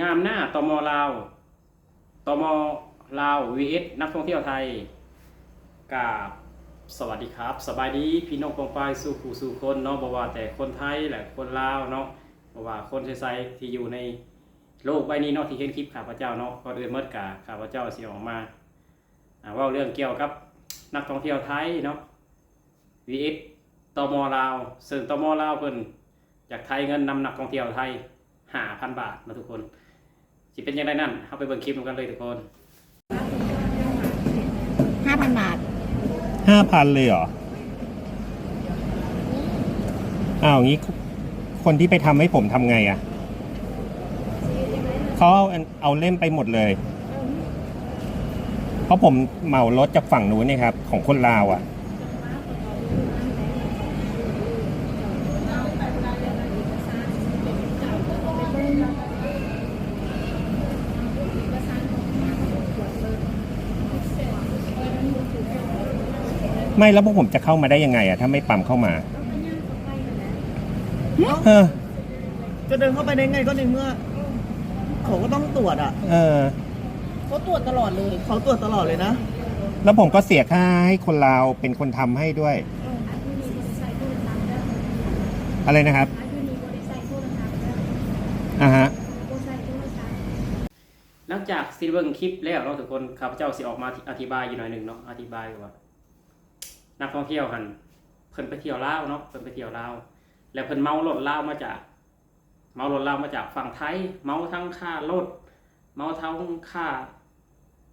งามหน้าตมลาวตมลาว vs นักท่องเที่ยวไทยกาบสวัสดีครับ สบายดีพี่น้องปองปายสู่ผู้สู่คนเนาะบ่ว่าแต่คนไทยแหละคนลาวเนาะบ่ว่าคนไทยๆที่อยู่ในโลกใบนี้เนาะที่เห็นคลิปข้าพเจ้าเนาะก่อนอื่นเมื่อกาข้าพเจ้าสิออกมาว่าเรื่องเกี่ยวกับนักท่องเที่ยวไทยเนาะ vs ตมลาวซึ่งตมลาวเพิ่นอยากไทยเงินนำนักท่องเที่ยวไทย5,000บาทนะทุกคน สิเป็นยังไงนั่นเข้าไปเบิ่งคลิปกันเลยทุกคนห้าพันบาทห้าพันเลยเหรอ อ้าวงี้คนที่ไปทำให้ผมทำไงอะ่ะเขาเอาเอาเล่มไปหมดเลย เพราะผมเหมารถจากฝั่งนู้นเนี่ยครับ ของคนลาวอะ่ะ ไม่แล้วพวกผมจะเข้ามาได้ยังไงอะ่ะถ้าไม่ปั๊มเข้ามาเออจะเดินเข้าไปได้ไงก็ในเมื่อ เขาก็ต้องตรวจอะ เออเขาตรวจตลอดเลย เขาตรวจตลอดเลยนะ แล้วผมก็เสียค่าให้คนลาวเป็นคนทำให้ด้วย อะไรนะครับอ่าฮะหลังจากสิเบิ่งคลิปแล้วเนาะทุกคนข้าพเจ้าสิออกมาอธิบายอยู่หน่อยหนึ่งเนาะอธิบายว่า นักท่องเที่ยวหันเพิ่นไปเที่ยวลาวเนาะเพิ่นไปเที่ยวลาวแล้วเพิ่นเมารถลาวมาจาก เมารถลาวมาจากฝั่งไทย เมาทั้งค่ารถเมาทั้งค่า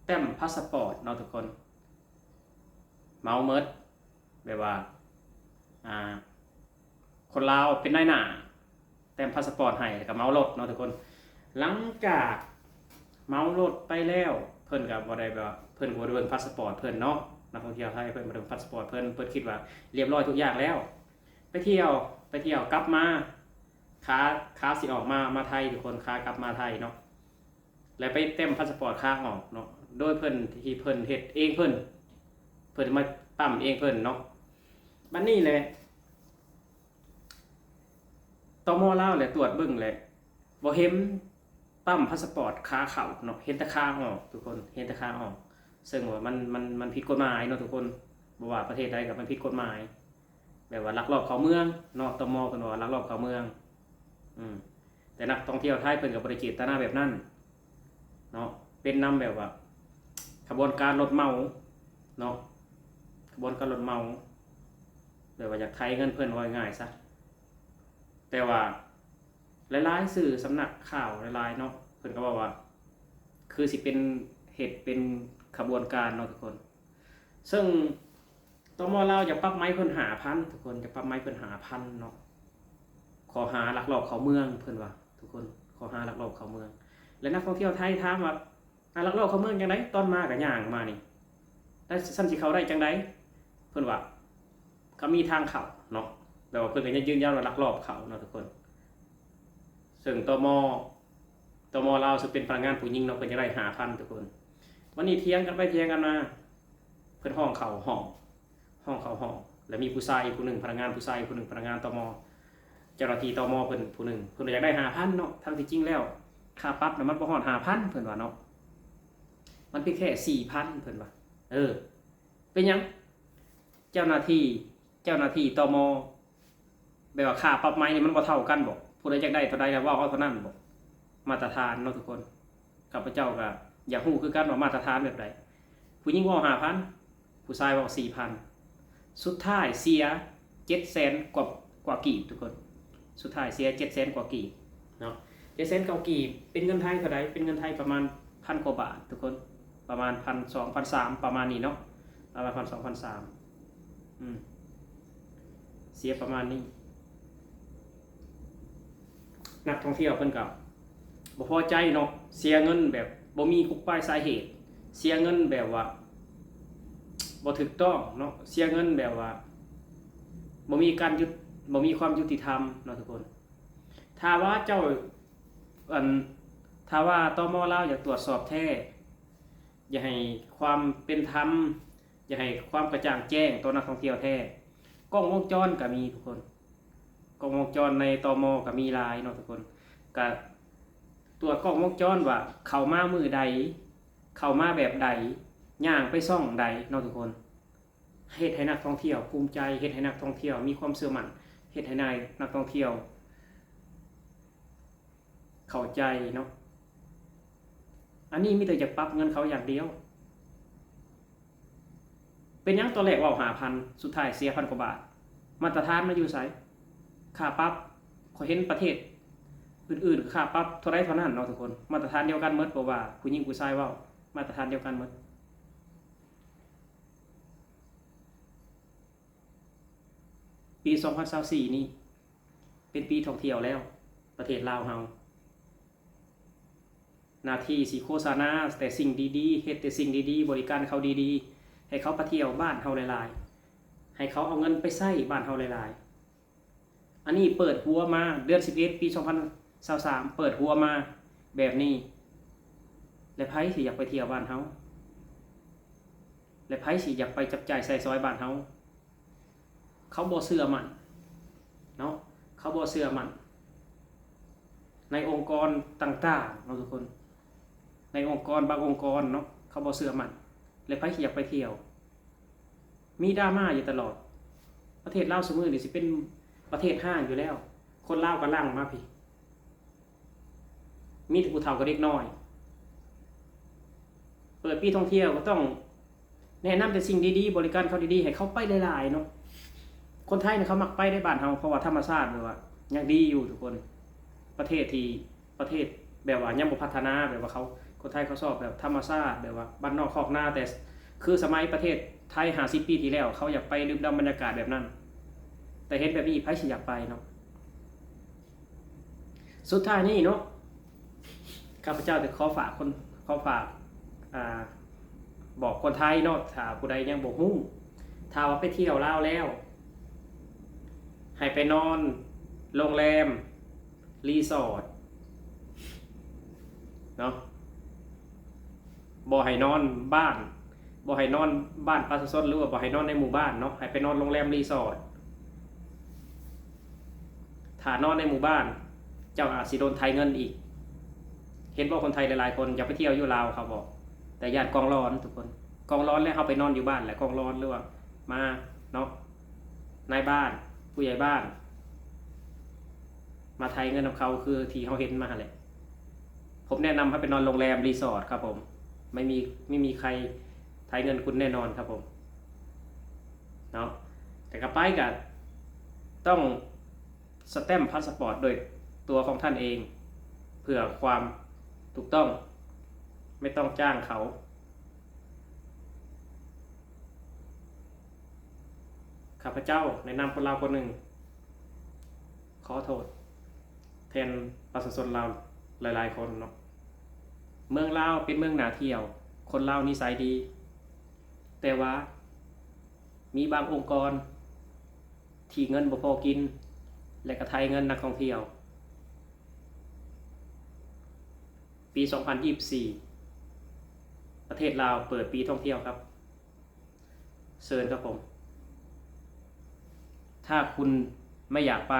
แต้มพาสปอร์ตเนาะทุกคน เมาเมิดแบบว่าอ่า คนลาวเป็นนายหน้าแต้มพาสปอร์ตให้แล้วก็เมารถเนาะทุกคน หลังจากเมารถไปแล้ว เพิ่นกับบ่ได้แบบว่เพิ่นบ่ได้เบิ่งพาสปอร์ตเพิ่นเนาะ นักท่องเที่ยวไทยเพิ่นบ่ได้เบิ่งพาสปอร์ตเพิ่นเพิ่นคิดว่าเรียบร้อยทุกอย่างแล้ว ไปเที่ยวไปเที่ยวกลับมาขาขาสิออกมามาไทยทุกคนขากลับมาไทยเนาะแล้วไปเต็มพาสปอร์ตค้าออกเนาะโดยเพิ่นที่เพิ่นเฮ็ดเองเพิ่นเพิ่นมาปั๊มเองเพิ่นเนาะบัดนี้เลยตมอล่าวแหละตรวจบิ่งแหละบ่เห็นปั๊มพาสปอร์ตค้าเข่าเนาะเห็นแต่ค้าออกทุกคนเห็นแต่ค้าออก ซึ่งว่ามันมันมันผิดกฎหมายเนาะทุกคนบ่ว่าประเทศใดก็มันผิดกฎหมาย แบบว่าลักลอบเข้าเมืองเนาะตมเพิ่นว่าลักลอบเข้าเมือง อืมแต่นักท่องเที่ยวไทยเพิ่นก็บ่ได้เจตนาแบบนั้นเนาะเป็นนำแบบว่า ขบวนการรถเมาเนาะขบวนการรถเมาแบบว่าอยากไทยเงินเพิ่นว่าง่ายซะแต่ว่าหลายๆสื่อสำนักข่าวหลายๆเนาะเพิ่นก็บอกว่า คือสิเป็น เหตุเป็นขบวนการเนาะทุกคน ซึ่งตมเราจะปรับไม้เพิ่นหาพันทุกคนจะปรับไม้เพิ่นหาพันเนาะขอหาลักลอบเขาเมืองเพิ่นว่า ทุกคนขอหาลักลอบเขาเมือง และนักท่องเที่ยวไทยถามว่าหลักลอบเขาเมืองจังไดตอนมาก็ย่างมานี่ได้สั้นสิเขาได้จังไดเพิ่นว่าก็มีทางเขาเนาะแต่ว่าเพิ่นก็ยังยืนยันว่าลักลอบเขาเนาะทุกคน ซึ่งตมตมเราซึ่งเป็นพนักงานผู้หญิงเนาะเพิ่นจะได้หาพันทุกคน วันนี้เถียงกันไปเถียงกันมาเพิ่นห้องเขาห้องห้องเขาห้องแล้วมีผู้ชายผู้หนึ่งพนักงานผู้ชายผู้หนึ่งพนักงานตมเจ้าหน้าที่ตมเพิ่นผู้หนึ่งเพิ่นอยากได้หาพันเนาะทั้งที่จริงแล้วค่าปรับน่ะมันบ่ฮอดหาพันเพิ่นว่าเนาะมันเพียงแค่สี่พันเพิ่นว่าเออ เป็นยัง เจ้าหน้าที่เจ้าหน้าที่ตมแบบว่าค่าปรับไม้นี่มันบ่เท่ากันบ่ผู้ใดอยากได้เท่าใดแล้วว่าเอาเท่านั้นบอกมาตรฐานเนาะทุกคนข้าพระเจ้าก็ อยากรู้คือกันว่ามาตรฐานแบบใดผู้หญิงว่าห้าพันผู้ชายว่าสี่พันสุดท้ายเสียเจ็ดแสนกว่ากว่ากีบทุกคน สุดท้ายเสียเจ็ดแสนกว่ากีบเนาะเจ็ดแสนกว่ากีบเป็นเงินไทยเท่าใดเป็นเงินไทยประมาณพันกว่าบาททุกคนประมาณพันสองพันสามประมาณนี้เนาะประมาณพันสองพันสามอืมเสียประมาณนี้ นักท่องเที่ยวเพิ่นกับบ่พอใจเนาะเสียเงินแบบ บ่มีคุกป้ายสาเหตุ เสียเงินแบบว่าบ่ถูกต้องเนาะเสียเงินแบบว่าบ่มีการยุติบ่มีความยุติธรรมเนาะทุกคน ถ้าว่าเจ้าอันถ้าว่าตมลาวอยากตรวจสอบแท้ อย่าให้ความเป็นธรรม อย่าให้ความกระจ่างแจ้งต่อนักท่องเที่ยวแท้กล้องวงจรก็มีทุกคนกล้องวงจรในตมก็มีหลายเนาะทุกคนก็ ตรวจกล้องวงจรว่า เข้ามามือใด เข้ามาแบบใดย่างไปซ่องใดเนาะทุกคนเฮ็ดให้นักท่องเที่ยวภูมิใจเฮ็ดให้นักท่องเที่ยว มีความเชื่อมั่นเฮ็ดให้นายนักท่องเที่ยว เข้าใจเนาะอันนี้มีแต่จะปรับเงินเขาอย่างเดียว เป็นยังตัวแรกว่าหาพันสุดท้ายเสียพันกว่าบาท มาตรฐานมาอยู่ไสค่าปรับขอเห็นประเทศ อื่นๆค่าปรับเท่าไรเท่านั้นเนาะทุกคน มาตรฐานเดียวกันหมดบ่ว่าผู้หญิงผู้ชายว้ามาตรฐานเดียวกันหมดปี2024นี่เป็นปีท่องเที่ยวแล้ว ประเทศลาวเฮาหน้าที่สิโฆษณาแต่สิ่งดีๆเฮ็ดแต่สิ่งดีๆ บริการเขาดีๆ ให้เขาไปเที่ยวบ้านเฮาหลายๆ ให้เขาเอาเงินไปใช้บ้านเฮาหลายๆ อันนี้เปิดหัวมาเดือน11ปี 2023เปิดหัวมาแบบนี้ และไผสิอยากไปเที่ยวบ้านเฮาและไผสิอยากไปจับจ่ายใส่ซอยบ้านเฮาเขาบ่เชื่อมันเนาะเขาบ่เชื่อมัน ในองค์กรต่างๆเนาะทุกคน ในองค์กรบางองค์กรเนาะเขาบ่เชื่อมันและไผสิอยากไปเที่ยว มีดราม่าอยู่ตลอด ประเทศลาวสมือนี่สิเป็นประเทศห้างอยู่แล้ว คนลาวก็ล่างมาพี่ มีแต่ผู้เฒ่ากับเด็กน้อย เปิดปีท่องเที่ยวก็ต้อง แนะนำแต่สิ่งดีๆ บริการเขาดีๆ ให้เขาไปหลายๆเนาะ คนไทยเนี่ยเขามักไปได้บ้านเฮาเพราะว่าธรรมชาติแบบว่ายังดีอยู่ทุกคน ประเทศที่ประเทศแบบว่ายังบ่พัฒนาแบบว่าเขาคนไทยเขาชอบแบบธรรมชาติแบบว่าบ้านนอกคอกหน้าแต่คือสมัยประเทศไทย50ปีที่แล้ว เขาอยากไปดื่มด่ำบรรยากาศแบบนั้น แต่เห็นแบบนี้ไผสิอยากไปเนาะสุดท้ายนี่เนาะ ข้าพเจ้าจะขอฝากคนขอฝากอ่าบอกคนไทยเนาะถ้าผู้ใดยังบ่ฮู้ถ้าว่าไปเที่ยวลาวแล้ว ให้ไปนอนโรงแรม รีสอร์ทเนาะบ่ให้นอนบ้านบ่ให้นอนบ้านประชาชนหรือว่าบ่ให้นอนในหมู่บ้านเนาะให้ไปนอนโรงแรมรีสอร์ทถ้านอนในหมู่บ้าน เจ้าอาจสิโดนไทยเงินอีก ห็นว่าคนไทยหลายๆคนอยากไปเที่ยวอยู่ลาวเขาบอก แต่ญาติกองร้อนทุกคนกองร้อนแล้วเขาไปนอนอยู่บ้านแหละกองร้อนหรือว่ามาเนาะนายบ้าน ผู้ใหญ่บ้าน มาไทยเงินของเขาคือที่เขาเห็นมาแหละผมแนะนำให้ไปนอนโรงแรมรีสอร์ทครับผม ไม่มีไม่มีใครไทยเงินคุณแน่นอนครับผมเนาะแต่กลับไปกับต้องสแตมพาสปอร์ตโดยตัวของท่านเอง เพื่อความ ถูกต้อง ไม่ต้องจ้างเขา ข้าพเจ้าในนามคนลาวคนหนึ่ง ขอโทษ แทนประชาชนลาวหลาย ๆ คนเนาะเมืองลาวเป็นเมืองหนาเที่ยว คนลาวนิสัยดี แต่ว่า มีบางองค์กร ที่เงินบ่พอกิน และกระไทยเงินนักท่องเที่ยว ปี 2024 ประเทศลาวเปิดปีท่องเที่ยวครับเชิญครับผม ถ้าคุณไม่อยากไป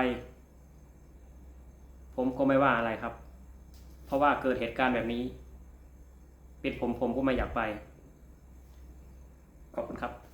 ผมก็ไม่ว่าอะไรครับ เพราะว่าเกิดเหตุการณ์แบบนี้ เป็นผมผมก็ไม่อยากไป ขอบคุณครับ